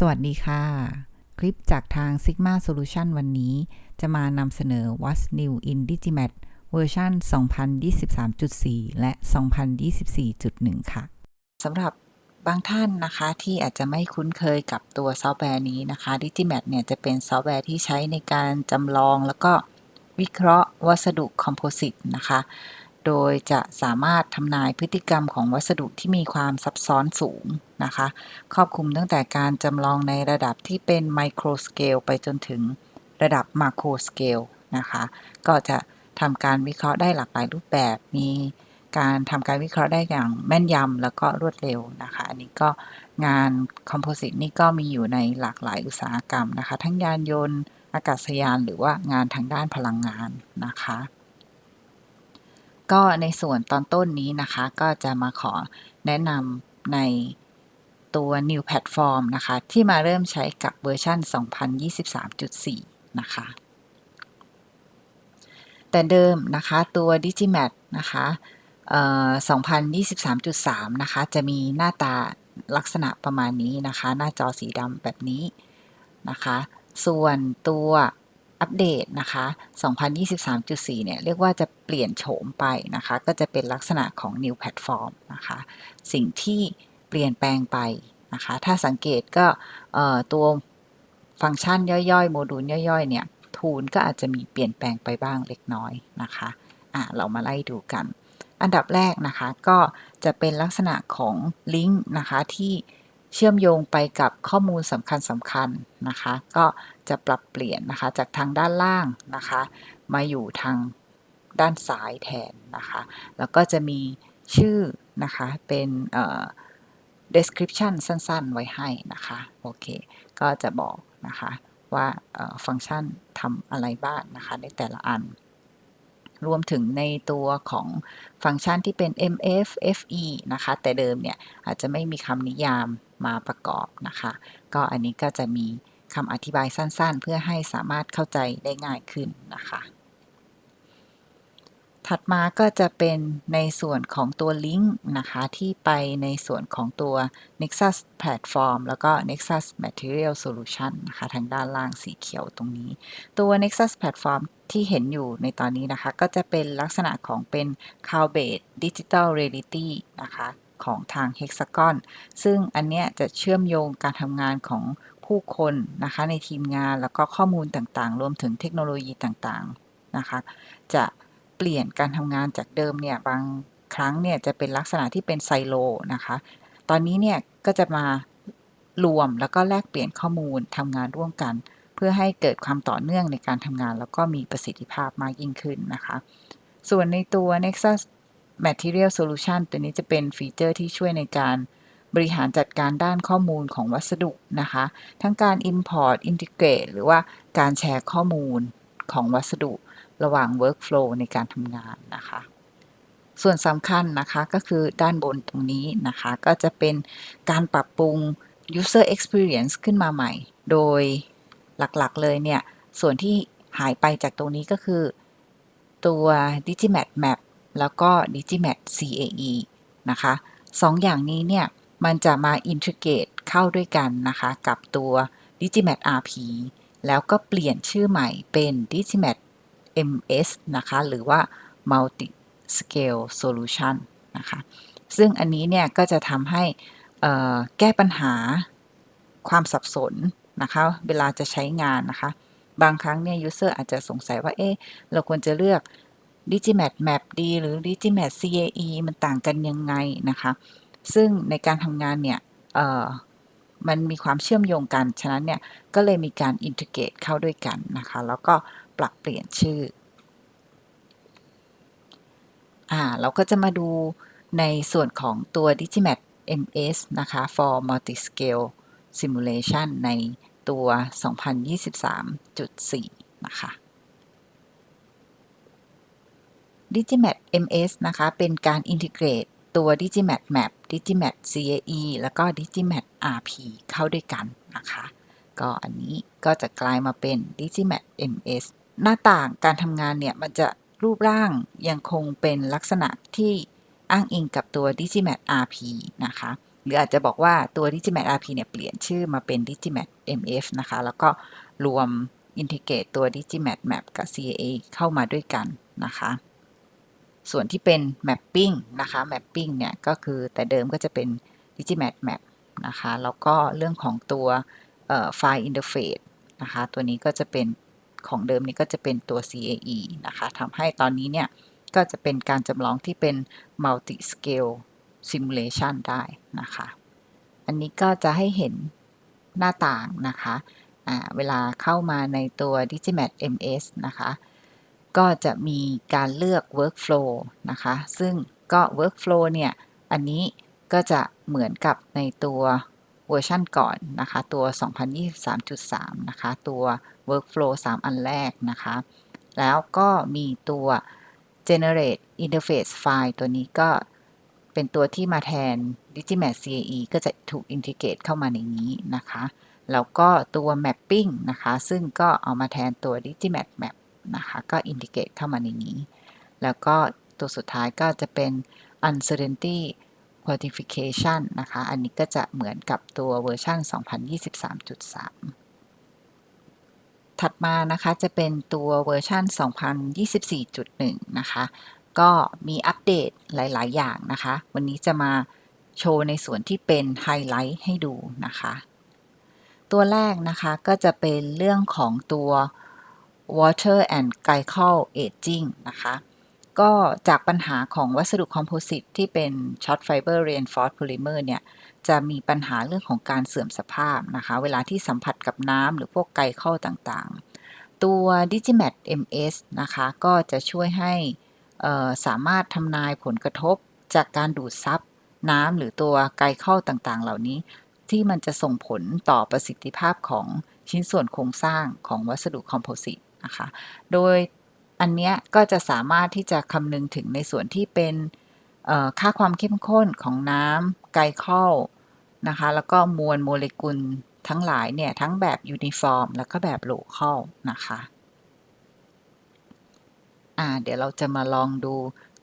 สวัสดีค่ะ คลิปจากทาง Sigma Solution วันนี้ จะมานำเสนอ What's New in Digimat เวอร์ชัน2023.4 และ 2024.1 ค่ะสำหรับบางท่านนะคะที่อาจจะไม่คุ้นเคยกับตัวซอฟต์แวร์นี้นะคะ Digimat เนี่ยจะเป็นซอฟต์แวร์ที่ใช้ในการจำลองแล้วก็วิเคราะห์วัสดุคอมโพสิตนะคะ โดยจะสามารถทำนายพฤติกรรมของวัสดุที่มีความซับซ้อนสูง นะคะ ครอบคลุมตั้งแต่การจำลองในระดับที่เป็นไมโครสเกลไปจนถึงระดับมาโครสเกลนะคะ ก็จะทำการวิเคราะห์ได้หลากหลายรูปแบบ มีการทำการวิเคราะห์ได้อย่างแม่นยำแล้วก็รวดเร็วนะคะ อันนี้ก็งานคอมโพสิตนี่ก็มีอยู่ในหลากหลายอุตสาหกรรมนะคะ ทั้งยานยนต์ อากาศยานหรือว่างานทางด้านพลังงานนะคะ ก็ในส่วนตอนต้นนี้นะคะ ก็จะมาขอแนะนำใน ตัว New Platform นะคะ ที่มาเริ่มใช้กับเวอร์ชัน 2023.4 นะคะ แต่เดิมนะคะตัว Digimat นะคะเอ่อ2023.3 นะคะ จะมีหน้าตาลักษณะประมาณนี้นะคะ หน้าจอสีดำแบบนี้นะคะ ส่วนตัวอัปเดตนะคะ 2023.4 เนี่ย เรียกว่าจะเปลี่ยนโฉมไปนะคะ ก็จะเป็นลักษณะของ New Platform นะคะ สิ่งที่ เปลี่ยนแปลงไปนะคะ ถ้าสังเกตก็ตัวฟังก์ชันย่อยๆ โมดูลย่อยๆ เนี่ย ทูลก็อาจจะมีเปลี่ยนแปลงไปบ้างเล็กน้อยนะคะอะเรามาไล่ดูกัน อันดับแรกนะคะก็จะเป็นลักษณะของลิงก์นะคะที่เชื่อมโยงไปกับข้อมูลสำคัญสำคัญนะคะ ก็จะปรับเปลี่ยนนะคะจากทางด้านล่างนะคะ มาอยู่ทางด้านซ้ายแทนนะคะ แล้วก็จะมีชื่อนะคะเป็นเอ่อ description สั้นๆ ไว้ให้นะคะ โอเค ก็จะบอกนะคะว่าฟังก์ชันทำอะไรบ้างนะคะ ในแต่ละอัน รวมถึงในตัวของฟังก์ชันที่เป็น mf fe นะคะ แต่เดิมเนี่ย อาจจะไม่มีคำนิยามมาประกอบนะคะ ก็อันนี้ก็จะมีคำอธิบายสั้นๆ เพื่อให้สามารถเข้าใจได้ง่ายขึ้นนะคะ ถัดมาก็จะเป็นในส่วนของตัวลิงก์นะคะที่ไปในส่วนของตัว Nexus Platform แล้วก็ Nexus Material Solution นะคะทางด้านล่างสีเขียวตรงนี้ ตัว Nexus Platform ที่เห็นอยู่ในตอนนี้นะคะ ก็จะเป็นลักษณะของเป็น Cloud Based Digital Reality นะคะของทาง Hexagon ซึ่งอันเนี้ยจะเชื่อมโยงการทำงานของผู้คนนะคะในทีมงานแล้วก็ข้อมูลต่างๆ รวมถึงเทคโนโลยีต่างๆนะคะ จะ เปลี่ยนการทำงานจากเดิมเนี่ยบางครั้งเนี่ยจะเป็นลักษณะที่เป็นไซโลนะคะ ตอนนี้เนี่ยก็จะมารวมแล้วก็แลกเปลี่ยนข้อมูลทำงานร่วมกัน เพื่อให้เกิดความต่อเนื่องในการทำงาน แล้วก็มีประสิทธิภาพมากยิ่งขึ้นนะคะ ส่วนในตัว Nexus Material Solution ตัวนี้จะเป็นฟีเจอร์ที่ช่วยในการบริหารจัดการด้านข้อมูลของวัสดุนะคะ ทั้งการ Import Integrate หรือว่าการแชร์ข้อมูลของวัสดุ ระหว่าง Workflow ในการทำงานนะคะ ส่วนสำคัญนะคะก็คือด้านบนตรงนี้นะคะ ก็จะเป็นการปรับปรุง User Experience ขึ้นมาใหม่ โดยหลักๆเลยเนี่ย ส่วนที่หายไปจากตรงนี้ก็คือ ตัว Digimat Map แล้วก็ Digimat CAE นะคะสองอย่างนี้เนี่ย มันจะมา integrate เข้าด้วยกันนะคะ กับตัว Digimat RP แล้วก็เปลี่ยนชื่อใหม่เป็น Digimat MS นะคะ หรือว่า Multi Scale Solution นะคะ ซึ่งอันนี้เนี่ยก็จะทำให้แก้ปัญหาความสับสนนะคะ เวลาจะใช้งานนะคะ บางครั้งเนี่ย user อาจจะสงสัยว่า เอ๊ะ เราควรจะเลือก Digimat Map ดีหรือ Digimat CAE มันต่างกันยังไงนะคะ ซึ่งในการทำงานเนี่ยมันมีความเชื่อมโยงกัน ฉะนั้นเนี่ย ก็เลยมีการอินทิเกรตเข้าด้วยกันนะคะ แล้วก็ ปรับเปลี่ยนชื่อ อ่า เราก็จะมาดูในส่วนของตัว Digimat MS นะคะ for multi-scale simulation ในตัว 2023.4 นะคะ Digimat MS นะคะ เป็นการอินทิเกรตตัว Digimat Map Digimat CAE แล้วก็ Digimat RP เข้าด้วยกันนะคะ ก็อันนี้ก็จะกลายมาเป็น Digimat MS หน้าต่างการทำงานเนี่ย มันจะรูปร่างยังคงเป็นลักษณะที่อ้างอิงกับตัว Digimat RP นะคะ หรืออาจจะบอกว่าตัว Digimat RP เนี่ยเปลี่ยนชื่อมาเป็น Digimat MF นะคะ แล้วก็รวม integrate ตัว Digimat Map กับ CAA เข้ามาด้วยกันนะคะ ส่วนที่เป็น mapping นะคะ mapping เนี่ยก็คือแต่เดิมก็จะเป็น Digimat Map นะคะ แล้วก็เรื่องของตัวไฟล์ interface นะคะ ตัวนี้ก็จะเป็น ของเดิมนี้ก็จะเป็นตัว CAE นะคะทำให้ตอนนี้เนี่ยก็จะเป็นการจำลองที่เป็น multi scale simulation ได้นะคะ อันนี้ก็จะให้เห็นหน้าต่างนะคะเวลาเข้ามาในตัว Digimat MS นะคะ ก็จะมีการเลือก workflow นะคะ ซึ่งก็ workflow เนี่ย อันนี้ก็จะเหมือนกับในตัว เวอร์ชันก่อนนะคะ ตัว 2023.3 นะคะ ตัว workflow 3 อันแรกนะคะ แล้วก็มีตัว generate interface file ตัวนี้ก็เป็นตัวที่มาแทน Digimat CAE ก็จะถูก integrate เข้ามาในนี้นะคะ แล้วก็ตัว mapping นะคะ ซึ่งก็เอามาแทนตัว Digimat Map นะคะ ก็ integrate เข้ามาในนี้ แล้วก็ตัวสุดท้ายก็จะเป็น uncertainty quantification นะคะ อันนี้ก็จะเหมือนกับตัวเวอร์ชัน2023.3 ถัดมานะคะจะเป็นตัวเวอร์ชัน2024.1 นะคะ ก็มีอัปเดตหลาย ๆ อย่างนะคะ วันนี้จะมาโชว์ในส่วนที่เป็นไฮไลท์ให้ดูนะคะ ตัวแรกนะคะก็จะเป็นเรื่องของตัว water and glycol aging นะคะ ก็จากปัญหาของวัสดุคอมโพสิตที่เป็น short fiber reinforced polymer เนี่ยจะมีปัญหาเรื่องของการเสื่อมสภาพนะคะ เวลาที่สัมผัสกับน้ำหรือพวกไกลเข้าต่างๆ ตัว Digimat MS นะคะ ก็จะช่วยให้สามารถทำนายผลกระทบจากการดูดซับน้ำหรือตัวไกลเข้าต่างๆ เหล่านี้ ที่มันจะส่งผลต่อประสิทธิภาพของชิ้นส่วนโครงสร้างของวัสดุคอมโพสิตนะคะ โดย อันเนี้ยก็จะสามารถที่จะคำนึงถึงในส่วนที่เป็นค่าความเข้มข้นของน้ำไกลเข้านะคะ แล้วก็มวลโมเลกุลทั้งหลายเนี่ยทั้งแบบยูนิฟอร์ม แล้วก็แบบโลเคอลนะคะอ่าเดี๋ยวเราจะมาลองดู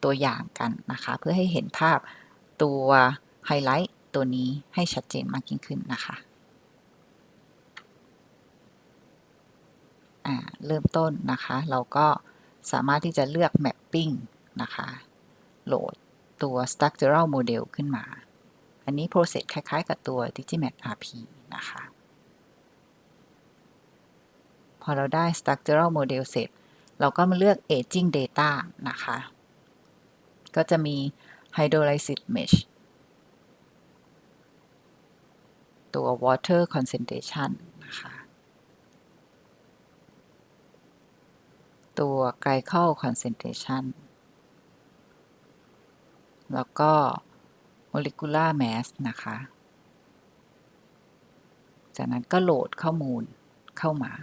ตัวอย่างกันนะคะ เพื่อให้เห็นภาพตัวไฮไลท์ตัวนี้ให้ชัดเจนมากยิ่งขึ้นนะคะอ่าเริ่มต้นนะคะ เราก็ สามารถที่จะเลือก mapping นะคะ โหลดตัว structural model ขึ้นมา อันนี้ process คล้าย ๆ กับตัว Digimat RP นะคะ พอเราได้ structural model เสร็จ เราก็มาเลือก aging data นะคะ ก็จะมี hydrolysis mesh ตัว water concentration นะคะ ตัว glycol concentration แล้วก็ molecular mass นะคะ จากนั้นก็โหลดข้อมูลเข้ามา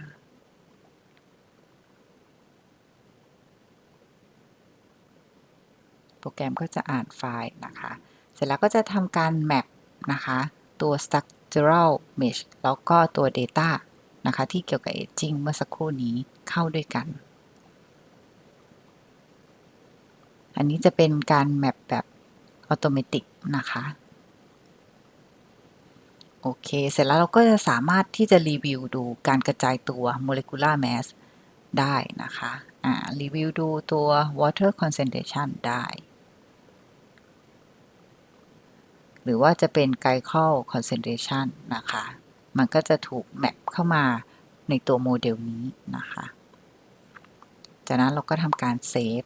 โปรแกรมก็จะอ่านไฟล์นะคะ เสร็จแล้วก็จะทำการ map นะคะ ตัว structural mesh แล้วก็ตัว data นะคะ ที่เกี่ยวกับ aging เมื่อสักครู่นี้เข้าด้วยกัน อันนี้จะเป็นการแมปแบบอัตโนมัตินะคะ โอเค เสร็จแล้วเราก็จะสามารถที่จะรีวิวดูการกระจายตัว molecular mass ได้นะคะ อ่า รีวิวดูตัว water concentration ได้ หรือว่าจะเป็น glycol concentration นะคะ มันก็จะถูกแมปเข้ามาในตัวโมเดลนี้นะคะ จากนั้นเราก็ทำการเซฟ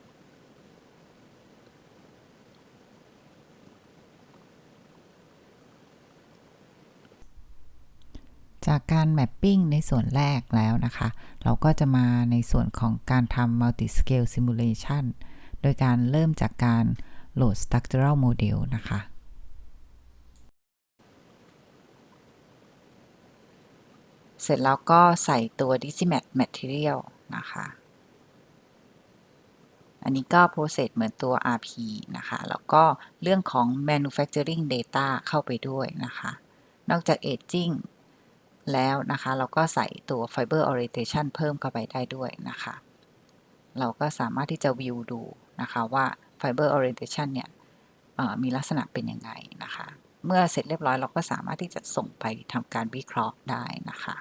จากการแมปปิ้งในส่วนแรกแล้วนะคะ เราก็จะมาในส่วนของการทำ multi scale simulation โดยการเริ่มจากการโหลด structural model นะคะ เสร็จแล้วก็ใส่ตัว Digimat Material นะคะ อันนี้ก็ process เหมือนตัว RP นะคะ แล้วก็เรื่องของ manufacturing data เข้าไปด้วยนะคะ นอกจาก aging แล้วนะคะ เราก็ใส่ตัว Fiber Orientation เพิ่มเข้าไปได้ด้วยนะคะ เราก็สามารถที่จะวิวดูนะคะว่า Fiber Orientation เนี่ยมีลักษณะเป็นยังไงนะคะ เมื่อเสร็จเรียบร้อยเราก็สามารถที่จะส่งไปทำการวิเคราะห์ได้นะคะ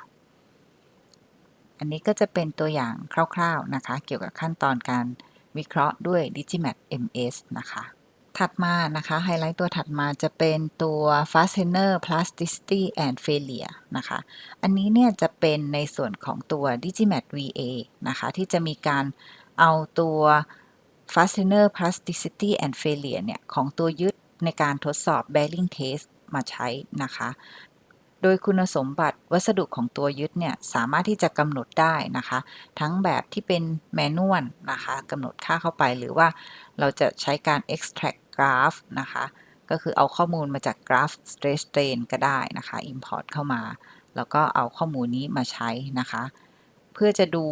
อันนี้ก็จะเป็นตัวอย่างคร่าวๆนะคะ เกี่ยวกับขั้นตอนการวิเคราะห์ด้วย Digimat MS นะคะ ถัดมานะคะ ไฮไลท์ตัวถัดมาจะเป็นตัว Fastener Plasticity and Failure นะคะ อันนี้เนี่ยจะเป็นในส่วนของตัว Digimat VA นะคะ ที่จะมีการเอาตัว Fastener Plasticity and Failure เนี่ย ของตัวยึดในการทดสอบ Bearing Test มาใช้นะคะ โดยคุณสมบัติวัสดุของตัวยึดเนี่ย สามารถที่จะกำหนดได้นะคะ ทั้งแบบที่เป็นแมนนวลนะคะกำหนดค่าเข้าไปหรือว่าเราจะใช้การ extract graph นะคะ ก็คือเอาข้อมูลมาจาก graph stress strain ก็ได้นะคะ import เข้ามา แล้วก็เอาข้อมูลนี้มาใช้นะคะ เพื่อจะดู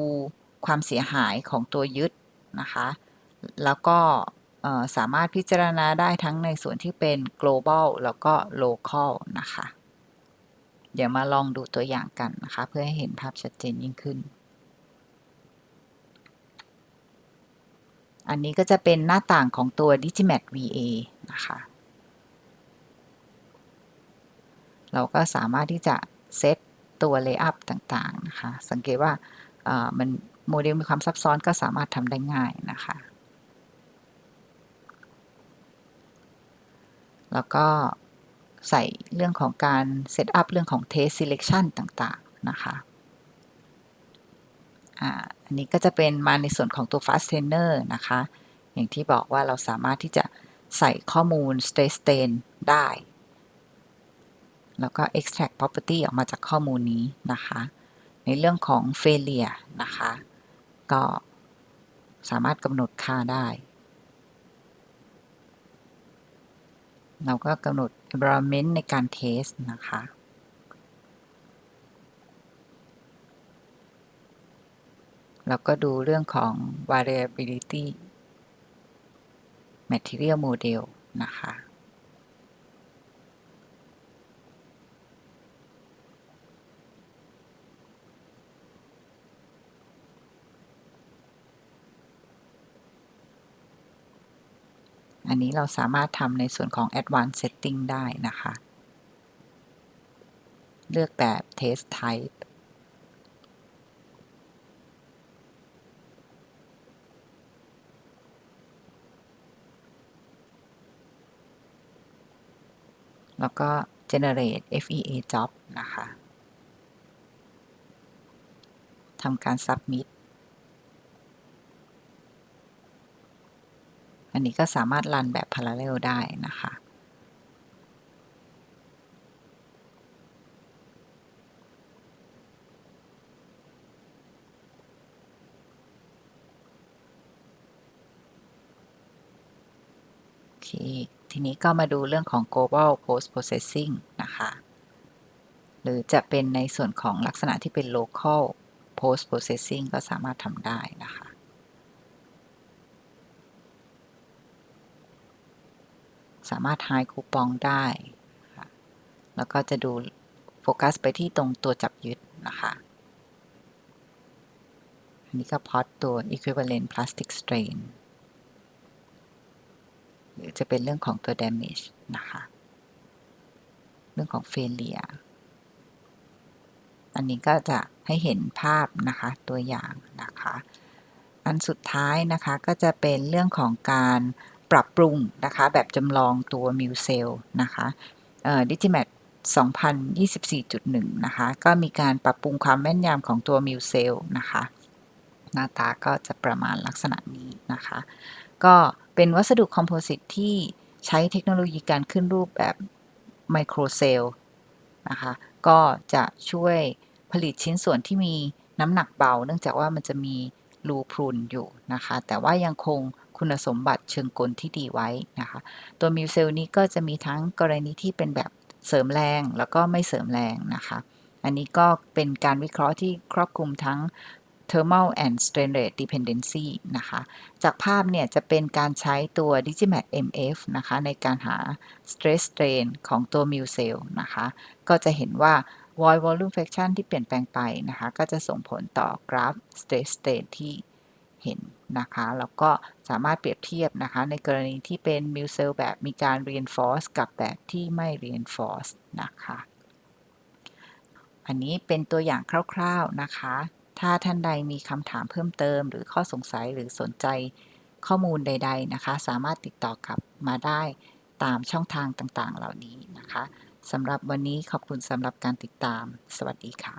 ความเสียหายของตัวยึดนะคะ แล้วก็สามารถพิจารณาได้ทั้งในส่วนที่เป็น global แล้วก็ local นะคะ เดี๋ยวมาลองดูตัวอย่างกันนะคะ เพื่อให้เห็นภาพชัดเจนยิ่งขึ้น อันนี้ก็จะเป็นหน้าต่างของตัว Digimat VA นะคะ เราก็สามารถที่จะเซตตัว Layup ต่างๆนะคะ สังเกตว่ามันโมเดลมีความซับซ้อนก็สามารถทำได้ง่ายนะคะ แล้วก็ใส่เรื่องของการเซตอัพเรื่องของ Test Selection ต่างๆ นะคะ อันนี้ก็จะเป็นมาในส่วนของตัว Fastener นะคะ อย่างที่บอกว่าเราสามารถที่จะใส่ข้อมูล Stress Strain ได้ แล้วก็ extract property ออกมาจากข้อมูลนี้นะคะ ในเรื่องของ failure นะคะ ก็สามารถกำหนดค่าได้ เราก็กำหนด environment ในการ test นะคะ แล้วก็ดูเรื่องของ variability material model นะคะ อันนี้เราสามารถทำในส่วนของ advanced setting ได้นะคะ เลือกแบบ test type แล้วก็ generate FEA job นะคะทำการ submit อันนี้ก็สามารถรันแบบ parallel ได้นะคะโอเค ทีนี้ก็มาดูเรื่องของ global post processing นะคะ หรือจะเป็นในส่วนของลักษณะที่เป็น local post processing ก็สามารถทำได้นะคะสามารถ high คูปองได้ แล้วก็จะดูโฟกัสไปที่ตรงตัวจับยึดนะคะ อันนี้ก็พอตตัว equivalent plastic strain หรือจะเป็นเรื่องของตัว damage นะคะ เรื่องของ failure อันนี้ก็จะให้เห็นภาพนะคะตัวอย่างนะคะ อันสุดท้ายนะคะก็จะเป็นเรื่องของการปรับปรุงนะคะแบบจำลองตัว m u c e l นะคะดิจิแมท2024.1 นะคะ ก็มีการปรับปรุงความแม่นยำของตัว m u c e l นะคะ หน้าตาก็จะประมาณลักษณะนี้นะคะ ก็ เป็นวัสดุคอมโพสิตที่ใช้เทคโนโลยีการขึ้นรูปแบบไมโครเซลล์นะคะก็จะช่วยผลิตชิ้นส่วนที่มีน้ำหนักเบา เนื่องจากว่ามันจะมีรูพรุนอยู่นะคะ แต่ว่ายังคงคุณสมบัติเชิงกลที่ดีไว้นะคะ ตัวมิวเซลนี้ก็จะมีทั้งกรณีที่เป็นแบบเสริมแรงแล้วก็ไม่เสริมแรงนะคะ อันนี้ก็เป็นการวิเคราะห์ที่ครอบคลุมทั้ง thermal and strain rate dependency นะคะ จากภาพเนี่ยจะเป็นการใช้ตัว Digimat MF นะคะในการหา stress strain ของตัว m u c e l นะคะ ก็จะเห็นว่า void volume fraction ที่เปลี่ยนแปลงไปนะคะ ก็จะส่งผลต่อกราฟ stress strain ที่เห็นนะคะ แล้วก็สามารถเปรียบเทียบนะคะ ในกรณีที่เป็น Mil Cell แบบมีการ reinforce กับแบบที่ไม่ reinforce นะคะ อันนี้เป็นตัวอย่างคร่าว ๆนะคะ ถ้าท่านใดมีคำถามเพิ่มเติม หรือข้อสงสัยหรือสนใจข้อมูลใด ๆนะคะ สามารถติดต่อกลับมาได้ตามช่องทางต่างๆ เหล่านี้นะคะสำหรับวันนี้ขอบคุณสำหรับการติดตาม สวัสดีค่ะ